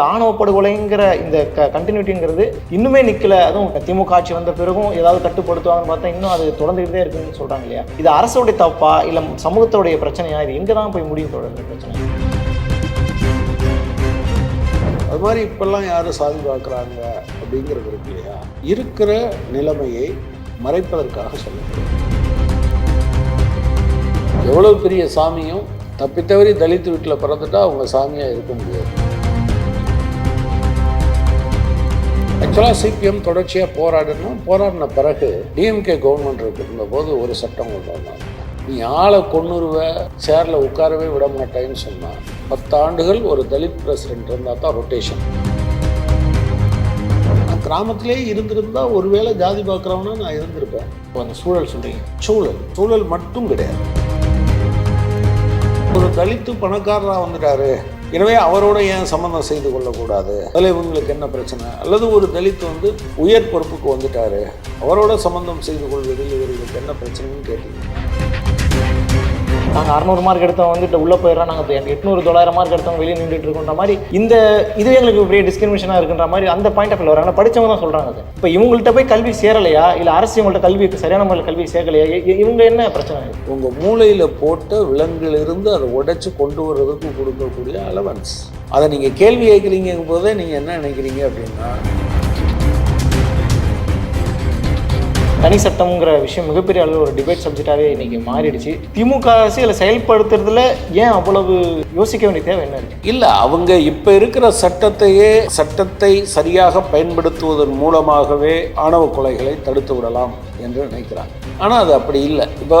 இந்த ஆணவ படுகொலைங்கிற இந்த க கண்டினியூட்டிங்கிறது இன்னுமே நிற்கல அதுவும் திமுக ஆட்சி வந்த பிறகும் ஏதாவது கட்டுப்படுத்துவாங்கன்னு பார்த்தா இன்னும் அது தொடர்ந்துகிட்டே இருக்குன்னு சொல்கிறாங்க இல்லையா? இது அரசுடைய தப்பா? இல்லை சமூகத்தோடைய பிரச்சனையா? இது எங்கே தான் போய் முடியும் தொடர்ந்து பிரச்சனை. அது மாதிரி இப்பெல்லாம் யாரும் சாதி பார்க்குறாங்க அப்படிங்கிறது இருக்கு இல்லையா? இருக்கிற நிலைமையை மறைப்பதற்காக சொல்லப்படுது எவ்வளோ பெரிய சாமியும் தப்பித்தவரி தலித்து வீட்டில் பிறந்துட்டா அவங்க சாமியாக இருக்க முடியாது. ஆக்சுவலாக சிபிஎம் தொடர்ச்சியாக போராடணும். போராடின பிறகு டிஎம்கே கவர்மெண்ட் இருந்த போது ஒரு சட்டம் கொண்டு வந்தாங்க நீ ஆளை கொன்னுருவ சேரில் உட்காரவே விட மாட்டேன்னு சொன்னான் பத்தாண்டுகள் ஒரு தலித் பிரசிடென்ட் இருந்தால் தான் ரொட்டேஷன் கிராமத்திலே இருந்திருந்தா ஒருவேளை ஜாதி பார்க்குறவனா நான் இருந்திருப்பேன். இப்போ அந்த சூழல் சொல்கிறீங்க சூழல். சூழல் மட்டும் கிடையாது. ஒரு தலித்து பணக்காரராக வந்துட்டாரு. எனவே அவரோட ஏன் சம்மந்தம் செய்து கொள்ளக்கூடாது? அதில் இவங்களுக்கு என்ன பிரச்சனை? அல்லது ஒரு தலித் வந்து உயர் பொறுப்புக்கு வந்துட்டாரு. அவரோட சம்மந்தம் செய்து கொள்வதில் இவர்களுக்கு என்ன பிரச்சனைன்னு கேட்டீங்க? நாங்கள் அறநூறு மார்க் எடுத்தவங்க வந்துட்டு உள்ளே போயிடறோம் நாங்கள் எட்நூறு தொள்ளாயிரம் மார்க் எடுத்தவங்க வெளியே நின்றுட்டு இருக்கோன்ற மாதிரி இந்த இதுவே எங்களுக்கு பெரிய டிஸ்கிரிமினேஷனாக இருக்குன்ற மாதிரி அந்த பாயிண்ட் ஆஃப் வராங்க. படிச்சவங்க தான் சொல்கிறாங்க அது. இப்போ இவங்கள்ட்ட போய் கல்வி சேரலையா? இல்லை அரசு இவங்கள்ட்ட கல்வி சரியான முறையில் கல்வி சேர்க்கலையா இவங்க என்ன பிரச்சனை? உங்கள் மூளையில் போட்ட விலங்கிலிருந்து அதை உடைச்சு கொண்டு வர்றதுக்கு கொடுக்கக்கூடிய அலவன்ஸ் அதை நீங்கள் கேள்வி கேட்குறீங்க போதே நீங்கள் என்ன நினைக்கிறீங்க அப்படின்னா தனி சட்டம்ங்கிற விஷயம் மிகப்பெரிய அளவில் ஒரு டிபேட் சப்ஜெக்டாகவே இன்னைக்கு மாறிடுச்சு. திமுக அரசியலை செயல்படுத்துறதுல ஏன் அவ்வளவு யோசிக்க வேண்டிய தேவை என்ன இருக்கு? இல்லை அவங்க இப்போ இருக்கிற சட்டத்தையே சட்டத்தை சரியாக பயன்படுத்துவதன் மூலமாகவே ஆணவ கொலைகளை தடுத்து விடலாம் என்று நினைக்கிறாங்க. ஆனால் அது அப்படி இல்லை. இப்போ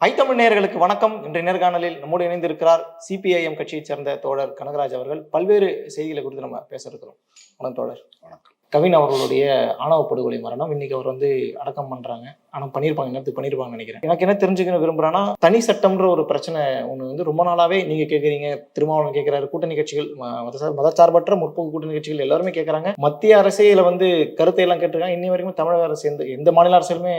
ஐத்தமிழ் நேர்களுக்கு வணக்கம். இன்றைய நேர்காணலில் நம்மோடு இணைந்திருக்கிறார் சிபிஐஎம் கட்சியைச் சேர்ந்த தோழர் கனகராஜ் அவர்கள். பல்வேறு செய்திகளை குறித்து நம்ம பேச இருக்கிறோம். வணக்கம் தோழர். வணக்கம். கவின் அவர்களுடைய ஆணவ படுகொலை மரணம். இன்னைக்கு அவர் வந்து அடக்கம் பண்றாங்க. ஆனா பண்ணியிருப்பாங்க நேரத்துக்கு பண்ணியிருப்பாங்கன்னு நினைக்கிறேன். எனக்கு என்ன தெரிஞ்சுக்கணும் விரும்புறேன்னா தனி சட்டம்ன்ற ஒரு பிரச்சனை ஒன்று வந்து ரொம்ப நாளாவே நீங்க கேட்குறீங்க திருமாவளவன் கேட்கிறாரு கூட்டணி கட்சிகள் மதச்சார்பற்ற முற்போக்கு கூட்டணி கட்சிகள் எல்லாருமே கேட்கறாங்க மத்திய அரசே வந்து கருத்தை எல்லாம் கேட்டிருக்காங்க. இன்னி வரைக்கும் தமிழக அரசு எந்த எந்த மாநில அரசுமே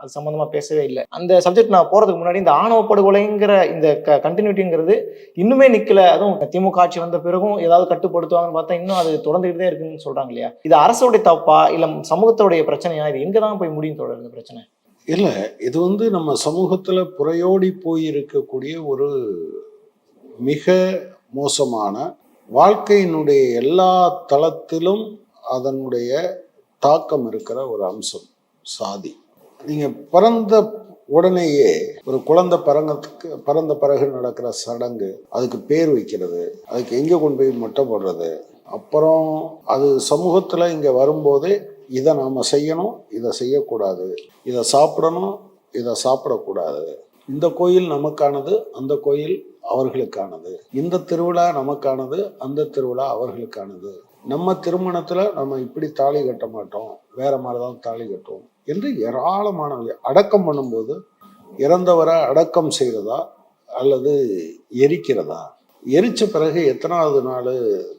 அது சம்பந்தமா பேசவே இல்லை. அந்த சப்ஜெக்ட் நான் போறதுக்கு முன்னாடி இந்த ஆணவ படுகொலைங்கிற இந்த கண்டினியூட்டிங்கிறது இன்னுமே நிக்கல. அதுவும் திமுக ஆட்சி வந்த பிறகும் ஏதாவது கட்டுப்படுத்துவாங்கன்னு பார்த்தா இன்னும் அது தொடர்ந்துகிட்டே இருக்குன்னு சொல்றாங்க இல்லையா? இது அரசோடைய தப்பா? இல்ல சமூகத்தோடைய பிரச்சனையா? இது எங்க தான் போய் முடியும் தொடர் இந்த பிரச்சனை? இல்லை இது வந்து நம்ம சமூகத்தில் புறையோடி போயிருக்கக்கூடிய ஒரு மிக மோசமான வாழ்க்கையினுடைய எல்லா தளத்திலும் அதனுடைய தாக்கம் இருக்கிற ஒரு அம்சம் சாதி. நீங்கள் பிறந்த உடனேயே ஒரு குழந்தை பிறந்ததுக்கு பறந்த பிறகு நடக்கிற சடங்கு அதுக்கு பேர் வைக்கிறது அதுக்கு எங்கே கொண்டு போய் மொட்டை போடுறது அப்புறம் அது சமூகத்தில் இங்கே வரும்போது இதை நாம் செய்யணும் இதை செய்யக்கூடாது இதை சாப்பிடணும் இதை சாப்பிடக்கூடாது. இந்த கோயில் நமக்கானது அந்த கோயில் அவர்களுக்கானது. இந்த திருவிழா நமக்கானது அந்த திருவிழா அவர்களுக்கானது. நம்ம திருமணத்தில் நம்ம இப்படி தாலி கட்ட மாட்டோம் வேற மாதிரி தான் தாலி கட்டுவோம். என்று ஏராளமான அடக்கம் பண்ணும்போது இறந்தவரை அடக்கம் செய்கிறதா அல்லது எரிக்கிறதா? எரிச்ச பிறகு எத்தனாவது நாள்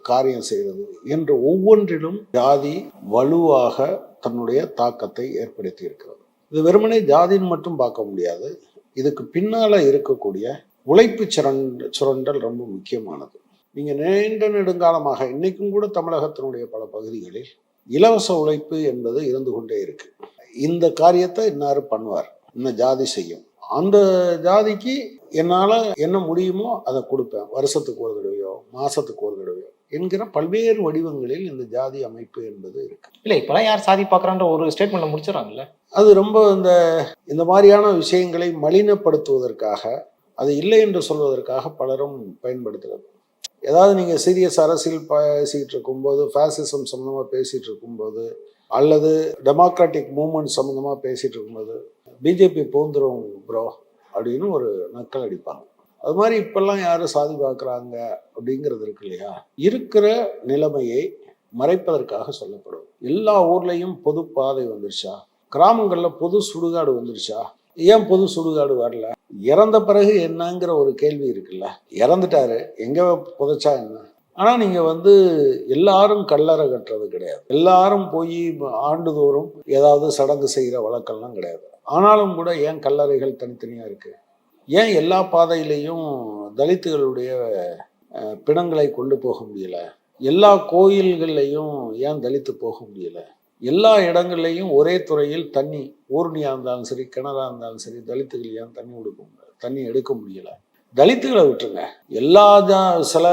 காரியம் செய்கிறது என்று ஒவ்வொன்றிலும் ஜாதி வலுவாக தன்னுடைய தாக்கத்தை ஏற்படுத்தி இருக்கிறது இது வெறுமனே ஜாதின்னு மட்டும் பார்க்க முடியாது. இதுக்கு பின்னால் இருக்கக்கூடிய உழைப்பு சுரண்ட சுரண்டல் ரொம்ப முக்கியமானது. நீங்கள் நீண்ட நெடுங்காலமாக இன்றைக்கும் கூட தமிழகத்தினுடைய பல பகுதிகளில் இலவச உழைப்பு என்பது இருந்து கொண்டே இருக்குது இந்த காரியத்தை இன்னாரு பண்ணுவார். இந்த ஜாதி செய்யும். அந்த ஜாதிக்கு என்னால் என்ன முடியுமோ அதை கொடுப்பேன். வருஷத்துக்கு ஒரு தடவையோ மாசத்துக்கு ஒரு தடவையோ என்கிற பல்வேறு வடிவங்களில் இந்த ஜாதி அமைப்பு என்பது இருக்கு. இல்ல இப்பெல்லாம் யார் சாதி பாக்குறான்ற ஒரு ஸ்டேட்மெண்ட்ல முடிச்சிடறாங்கல்ல? அது ரொம்ப இந்த இந்த மாதிரியான விஷயங்களை மலினப்படுத்துவதற்காக அது இல்லை என்று சொல்வதற்காக பலரும் பயன்படுத்துகிறது. ஏதாவது நீங்கள் சீரியஸ் அரசியல் பேசிக்கிட்டு இருக்கும்போது ஃபேசிசம் சம்மந்தமாக பேசிகிட்டு இருக்கும்போது அல்லது டெமோக்ராட்டிக் மூமெண்ட் சம்மந்தமாக பேசிகிட்டு இருக்கும்போது பிஜேபி பூந்துரும் ப்ரோ அப்படின்னு ஒரு நக்கல் அடிப்பாங்க. அது மாதிரி இப்பெல்லாம் யாரும் சாதி பார்க்குறாங்க அப்படிங்கிறது இருக்கு இல்லையா? இருக்கிற நிலைமையை மறைப்பதற்காக சொல்லப்படும். எல்லா ஊர்லேயும் பொது பாதை வந்துருச்சா? கிராமங்களில் பொது சுடுகாடு வந்துருச்சா? ஏன் பொது சுடுகாடு வரல? இறந்த பிறகு என்னங்கிற ஒரு கேள்வி இருக்குல்ல? இறந்துட்டாரு. எங்கே புதைச்சா என்ன? ஆனால் நீங்கள் வந்து எல்லாரும் கல்லறை கட்டுறது கிடையாது. எல்லாரும் போய் ஆண்டுதோறும் ஏதாவது சடங்கு செய்கிற வழக்கெல்லாம் கிடையாது. ஆனாலும் கூட ஏன் கல்லறைகள் தனித்தனியாக இருக்குது ஏன் எல்லா பாதையிலையும் தலித்துகளுடைய பிணங்களை கொண்டு போக முடியல? எல்லா கோயில்கள்லையும் ஏன் தலித்து போக முடியல? எல்லா இடங்கள்லையும் ஒரே துறையில் தண்ணி ஊர்னியாக இருந்தாலும் சரி கிணறா இருந்தாலும் சரி தலித்துகள் ஏன் தண்ணி கொடுக்க முடியல? தண்ணி எடுக்க முடியலை? தலித்துகளை விட்டுருங்க. எல்லா ஜா சில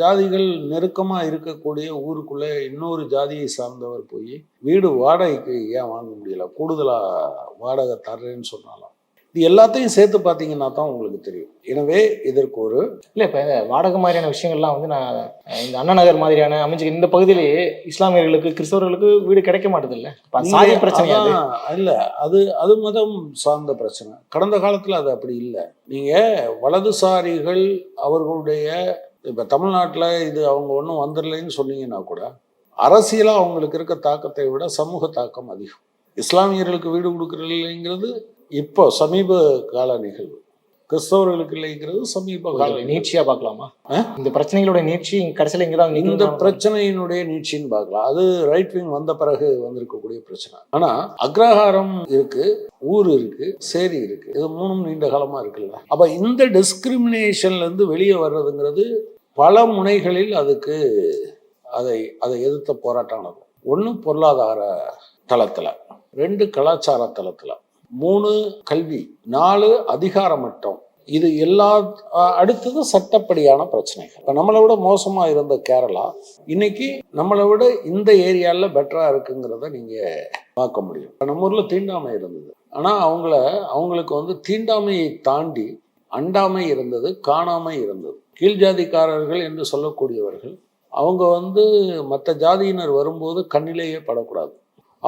ஜாதிகள் நெருக்கமாக இருக்கக்கூடிய ஊருக்குள்ளே இன்னொரு ஜாதியை சார்ந்தவர் போய் வீடு வாடகைக்கு ஏன் வாங்க முடியல? கூடுதலாக வாடகை தர்றேன்னு சொன்னாலும். இது எல்லாத்தையும் சேர்த்து பார்த்தீங்கன்னா தான் உங்களுக்கு தெரியும். எனவே இதற்கு ஒரு இல்லை இப்போ வாடகை மாதிரியான விஷயங்கள்லாம் வந்து நான் இந்த அண்ணா நகர் மாதிரியான அமைஞ்சு இந்த பகுதியிலேயே இஸ்லாமியர்களுக்கு கிறிஸ்தவர்களுக்கு வீடு கிடைக்க மாட்டுது இல்லை சாதி பிரச்சனை இல்ல அது அது மதம் சார்ந்த பிரச்சனை. கடந்த காலத்துல அது அப்படி இல்லை. நீங்க வலதுசாரிகள் அவர்களுடைய இப்ப தமிழ்நாட்டுல இது அவங்க ஒன்றும் வந்துடலைன்னு சொன்னீங்கன்னா கூட அரசியலா அவங்களுக்கு இருக்க தாக்கத்தை விட சமூக தாக்கம் அதிகம். இஸ்லாமியர்களுக்கு வீடு கொடுக்கறதில்லைங்கிறது இப்போ சமீப கால நிகழ்வு கிறிஸ்தவர்களுக்கு இல்லைங்கிறது சமீப கால நிகழ்வு. நீட்சியா பார்க்கலாமா? இந்த பிரச்சனைகளோட நீட்சி கடைசியில் இங்கே தான் இந்த பிரச்சனையினுடைய நீட்சின்னு பார்க்கலாம். அது ரைட் விங் வந்த பிறகு வந்திருக்கக்கூடிய பிரச்சனை. ஆனா அக்ரஹாரம் இருக்கு ஊர் இருக்கு சேரி இருக்கு. இது மூணும் நீண்ட காலமா இருக்குல்ல. அப்ப இந்த டிஸ்கிரிமினேஷன்ல இருந்து வெளியே வர்றதுங்கிறது பல முனைகளில் அதுக்கு அதை அதை எதிர்த்த போராட்டம் நடக்கும் ஒன்று பொருளாதார தளத்துல ரெண்டு கலாச்சார தளத்துல. மூணு கல்வி நாலு அதிகார மட்டம் இது எல்லா அடுத்தது சட்டப்படியான பிரச்சனைகள். இப்போ நம்மளை விட மோசமாக இருந்த கேரளா இன்னைக்கு நம்மளை விட இந்த ஏரியாவில் பெட்டராக இருக்குங்கிறத நீங்கள் பார்க்க முடியும். இப்போ நம்ம ஊரில் தீண்டாமை இருந்தது. ஆனால் அவங்கள அவங்களுக்கு வந்து தீண்டாமையை தாண்டி அண்டாமை இருந்தது காணாமை இருந்தது. கீழ் ஜாதிக்காரர்கள் என்று சொல்லக்கூடியவர்கள் அவங்க வந்து மற்ற ஜாதியினர் வரும்போது கண்ணிலேயே படக்கூடாது.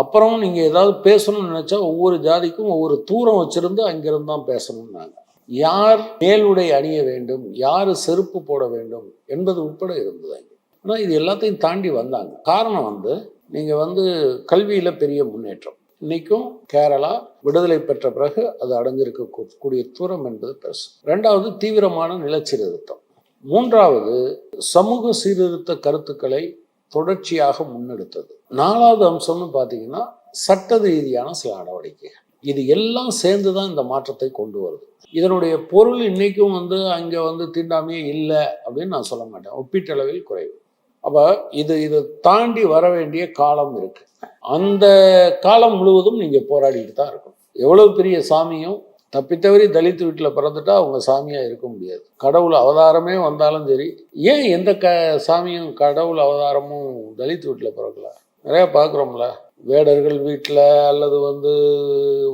அப்புறம் நீங்கள் ஏதாவது பேசணும்னு நினச்சா ஒவ்வொரு ஜாதிக்கும் ஒவ்வொரு தூரம் வச்சுருந்து அங்கிருந்து தான் பேசணும்னாங்க. யார் மேலுடை அணிய வேண்டும் யார் செருப்பு போட வேண்டும் என்பது உட்பட இருந்தது அங்கே. ஆனால் இது எல்லாத்தையும் தாண்டி வந்தாங்க. காரணம் வந்து நீங்கள் வந்து கல்வியில் பெரிய முன்னேற்றம். இன்னைக்கும் கேரளா விடுதலை பெற்ற பிறகு அது அடைஞ்சிருக்க கூடிய தூரம் என்பது பெருசு. ரெண்டாவது தீவிரமான நிலச்சீர்திருத்தம். மூன்றாவது சமூக சீர்திருத்த கருத்துக்களை தொடர்ச்சியாக முன்னெடுத்தது. நாலாவது அம்சம்னு பார்த்தீங்கன்னா சட்ட ரீதியான சில நடவடிக்கைகள் இது எல்லாம் சேர்ந்து தான் இந்த மாற்றத்தை கொண்டு வருது. இதனுடைய பொருள் இன்னைக்கும் வந்து அங்கே வந்து தீண்டாமையே இல்லை அப்படின்னு நான் சொல்ல மாட்டேன். ஒப்பீட்டளவில் குறைவு. அப்போ இது இதை தாண்டி வர வேண்டிய காலம் இருக்கு. அந்த காலம் முழுவதும் நீங்கள் போராடிட்டு தான் இருக்கணும். எவ்வளவு பெரிய சாமியும் தப்பித்தவரி தலித் வீட்டில் பிறந்துட்டா அவங்க சாமியாக இருக்க முடியாது. கடவுள் அவதாரமே வந்தாலும் சரி ஏன் எந்த க சாமியும் கடவுள் அவதாரமும் தலித் வீட்டில் பிறக்கல? நிறையா பார்க்குறோம்ல. வேடர்கள் வீட்டில் அல்லது வந்து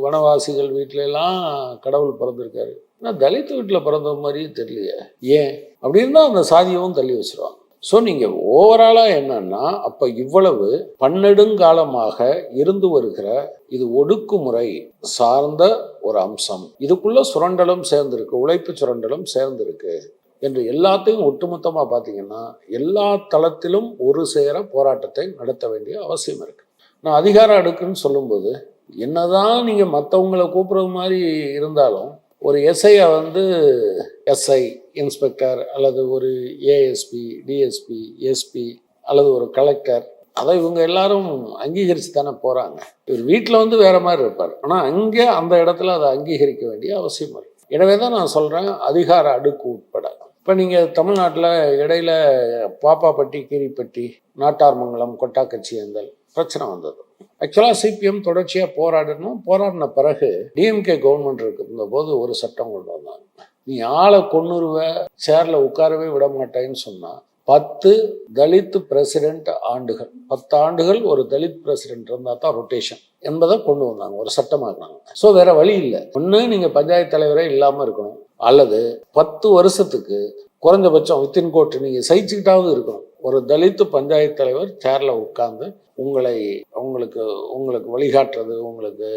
வனவாசிகள் வீட்டிலலாம் கடவுள் பிறந்திருக்காரு. ஆனால் தலித் வீட்டில் பிறந்த மாதிரியே தெரியலையே. ஏன்? அப்படின்னு தான் அந்த சாதியவும் தள்ளி வச்சுருவாங்க. ஸோ நீங்கள் ஓவராலாக என்னன்னா அப்போ இவ்வளவு பன்னெடுங்காலமாக இருந்து வருகிற இது ஒடுக்குமுறை சார்ந்த ஒரு அம்சம். இதுக்குள்ள சுரண்டலும் சேர்ந்திருக்கு உழைப்பு சுரண்டலும் சேர்ந்திருக்கு. என்று எல்லாத்தையும் ஒட்டுமொத்தமாக பார்த்தீங்கன்னா எல்லா தளத்திலும் ஒரு சேர போராட்டத்தை நடத்த வேண்டிய அவசியம் இருக்குது நான் அதிகார அடுக்குன்னு சொல்லும்போது என்னதான் நீங்கள் மற்றவங்களை கூப்பிட்றது மாதிரி இருந்தாலும் ஒரு எஸ்ஐயை வந்து எஸ்ஐ இன்ஸ்பெக்டர் அல்லது ஒரு ஏஎஸ்பி டிஎஸ்பி எஸ்பி அல்லது ஒரு கலெக்டர் அதை இவங்க எல்லாரும் அங்கீகரித்து தானே போகிறாங்க இவர் வீட்டில் வந்து வேறு மாதிரி இருப்பார். ஆனால் அங்கே அந்த இடத்துல அதை அங்கீகரிக்க வேண்டிய அவசியம் இருக்கு. எனவே தான் நான் சொல்கிறேன் அதிகார அடுக்கு உட்பட. இப்போ நீங்கள் தமிழ்நாட்டில் இடையில பாப்பாப்பட்டி கீரிப்பட்டி நாட்டார்மங்கலம் கொட்டாக்கச்சியந்தல் பிரச்சனை வந்தது. ஆக்சுவலாக சிபிஎம் தொடர்ச்சியாக போராடணும். போராடின பிறகு டிஎம்கே கவர்மெண்ட் இருந்த போது ஒரு சட்டம் கொண்டு வந்தாங்க. நீ ஆளை கொன்னுருவ சேரில் உட்காரவே விட மாட்டேன்னு சொன்னால் பத்து தலித் பிரசிடென்ட் ஆண்டுகள். பத்து ஆண்டுகள் ஒரு தலித் பிரசிடென்ட் இருந்தால் தான் ரொட்டேஷன் என்பதை கொண்டு வந்தாங்க. ஒரு சட்டமாக்குனாங்க. ஸோ வேற வழி இல்லை. ஒன்று நீங்கள் பஞ்சாயத்து தலைவரே இல்லாமல் இருக்கணும். அல்லது பத்து வருஷத்துக்கு குறைஞ்சபட்சம் வித்தின் கோட்டு நீங்கள் சகிச்சுக்கிட்டாவது இருக்கணும். ஒரு தலித்து பஞ்சாயத்து தலைவர் சேரில் உட்கார்ந்து உங்களை உங்களுக்கு உங்களுக்கு வழிகாட்டுறது உங்களுக்கு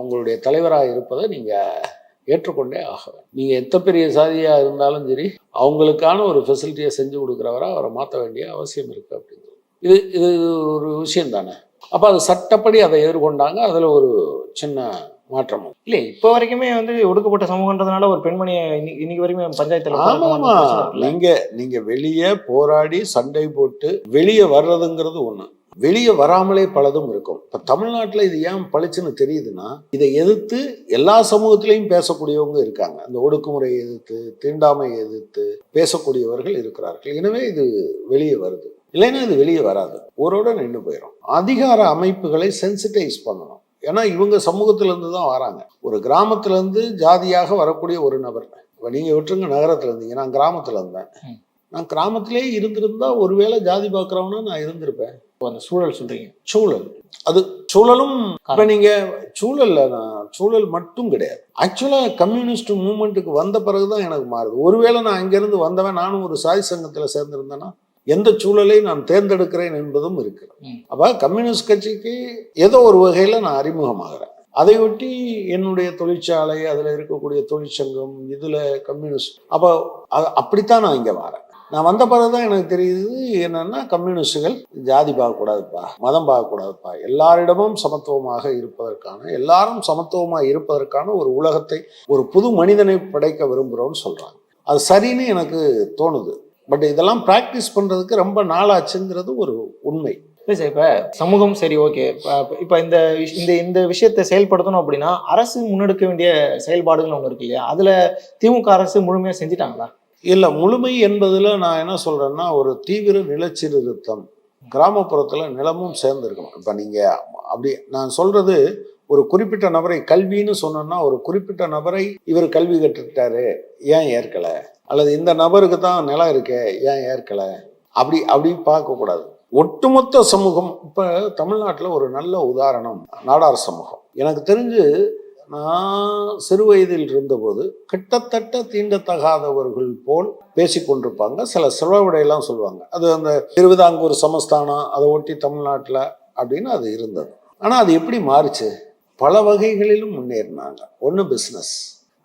உங்களுடைய தலைவராக இருப்பதை நீங்கள் ஏற்றுக்கொண்டே ஆக நீங்கள் எத்த பெரிய சாதியாக இருந்தாலும் சரி அவங்களுக்கான ஒரு ஃபெசிலிட்டியை செஞ்சு கொடுக்குறவராக அவரை மாற்ற வேண்டிய அவசியம் இருக்குது அப்படிங்கிறது. இது இது ஒரு விஷயம் தானே. அப்போ அது சட்டப்படி அதை எதிர்கொண்டாங்க. அதில் ஒரு சின்ன மாற்றம்? இல்ல இப்போ வரைக்குமே வந்து ஒடுக்கப்பட்ட சமூகன்றதுனால ஒரு பெண்மணியை இன்னி- இன்னைக்கு வரைக்கும் பஞ்சாயத்துல ஆமா ஆமா நீங்க நீங்க வெளியே போராடி சண்டை போட்டு வெளியே வர்றதுங்கிறது ஒண்ணு. வெளியே வராமலே பலதும் இருக்கும். இப்ப தமிழ்நாட்டுல இது ஏன் பளிச்சுன்னு தெரியுதுன்னா இதை எதிர்த்து எல்லா சமூகத்திலையும் பேசக்கூடியவங்க இருக்காங்க. அந்த ஒடுக்குமுறையை எதிர்த்து தீண்டாமை எதிர்த்து பேசக்கூடியவர்கள் இருக்கிறார்கள். எனவே இது வெளியே வருது. இல்லைன்னா இது வெளியே வராது. ஊரோட நின்று போயிடும் அதிகார அமைப்புகளை சென்சிட்டைஸ் பண்ணணும். ஏன்னா இவங்க சமூகத்துல இருந்து தான் வராங்க. ஒரு கிராமத்துல இருந்து ஜாதியாக வரக்கூடிய ஒரு நபர். இப்போ நீங்க விட்டுருங்க நகரத்துல இருந்தீங்க நான் கிராமத்துல இருந்தேன். நான் கிராமத்திலே இருந்திருந்தா ஒருவேளை ஜாதி பார்க்குறவனா நான் இருந்திருப்பேன். அந்த சூழல் சொல்றீங்க. சூழல். அது சூழலும் இப்ப நீங்க சூழல்ல நான் சூழல் மட்டும் கிடையாது. ஆக்சுவலா கம்யூனிஸ்ட் மூவ்மெண்ட்டுக்கு வந்த பிறகுதான் எனக்கு மாறுது. ஒருவேளை நான் அங்கிருந்து வந்தவன் நானும் ஒரு சாதி சங்கத்துல சேர்ந்திருந்தேன்னா எந்த சூழலை நான் தேர்ந்தெடுக்கிறேன் என்பதும் இருக்கு. ம். அப்ப கம்யூனிஸ்ட் கட்சிக்கு ஏதோ ஒரு வகையில நான் அறிமுகமாகிறேன். அதையொட்டி என்னுடைய தொழிற்சாலை அதுல இருக்கக்கூடிய தொழிற்சங்கம் இதுல கம்யூனிஸ்ட். அப்போ அப்படித்தான் நான் இங்க வரேன். நான் வந்த பிறகுதான் எனக்கு தெரியுது என்னன்னா கம்யூனிஸ்டுகள் ஜாதி பார்க்கக்கூடாதுப்பா மதம் பார்க்கக்கூடாதுப்பா எல்லாரிடமும் சமத்துவமாக இருப்பதற்கான எல்லாரும் சமத்துவமாக இருப்பதற்கான ஒரு உலகத்தை ஒரு புது மனிதனை படைக்க விரும்புகிறோம்னு சொல்றாங்க. அது சரின்னு எனக்கு தோணுது. பட் இதெல்லாம் ப்ராக்டிஸ் பண்றதுக்கு ரொம்ப நாளாச்சுங்கிறது ஒரு உண்மை. இல்லை சார் இப்போ சமூகம் சரி ஓகே இப்போ இந்த இந்த இந்த விஷயத்தை செயல்படுத்தணும் அப்படின்னா அரசு முன்னெடுக்க வேண்டிய செயல்பாடுகள் ஒன்று இருக்கு இல்லையா? அதில் திமுக அரசு முழுமையாக செஞ்சுட்டாங்களா? இல்லை முழுமை என்பதில் நான் என்ன சொல்கிறேன்னா ஒரு தீவிர நிலச்சீர்திருத்தம் கிராமப்புறத்தில் நிலமும் சேர்ந்துருக்கணும். இப்போ நீங்கள் அப்படி நான் சொல்கிறது ஒரு குறிப்பிட்ட நபரை கல்வின்னு சொன்னோன்னா ஒரு குறிப்பிட்ட நபரை இவர் கல்வி கற்றுக்கிட்டாரு ஏன் ஏற்கலை? அல்லது இந்த நபருக்கு தான் நிலம் இருக்கே ஏன் ஏற்கலை? அப்படி அப்படி பார்க்கக்கூடாது ஒட்டுமொத்த சமூகம் இப்போ தமிழ்நாட்டில் ஒரு நல்ல உதாரணம் நாடார் சமூகம். எனக்கு தெரிஞ்சு நான் சிறு வயதில் இருந்தபோது கிட்டத்தட்ட தீண்டத்தகாதவர்கள் போல் பேசிக்கொண்டிருப்பாங்க சில சிலவடையெல்லாம் சொல்லுவாங்க. அது அந்த திருவிதாங்கூர் சமஸ்தானம் அதை ஒட்டி தமிழ்நாட்டில் அப்படின்னு அது இருந்தது. ஆனால் அது எப்படி மாறுச்சு? பல வகைகளிலும் முன்னேறினாங்க. ஒன்று பிஸ்னஸ்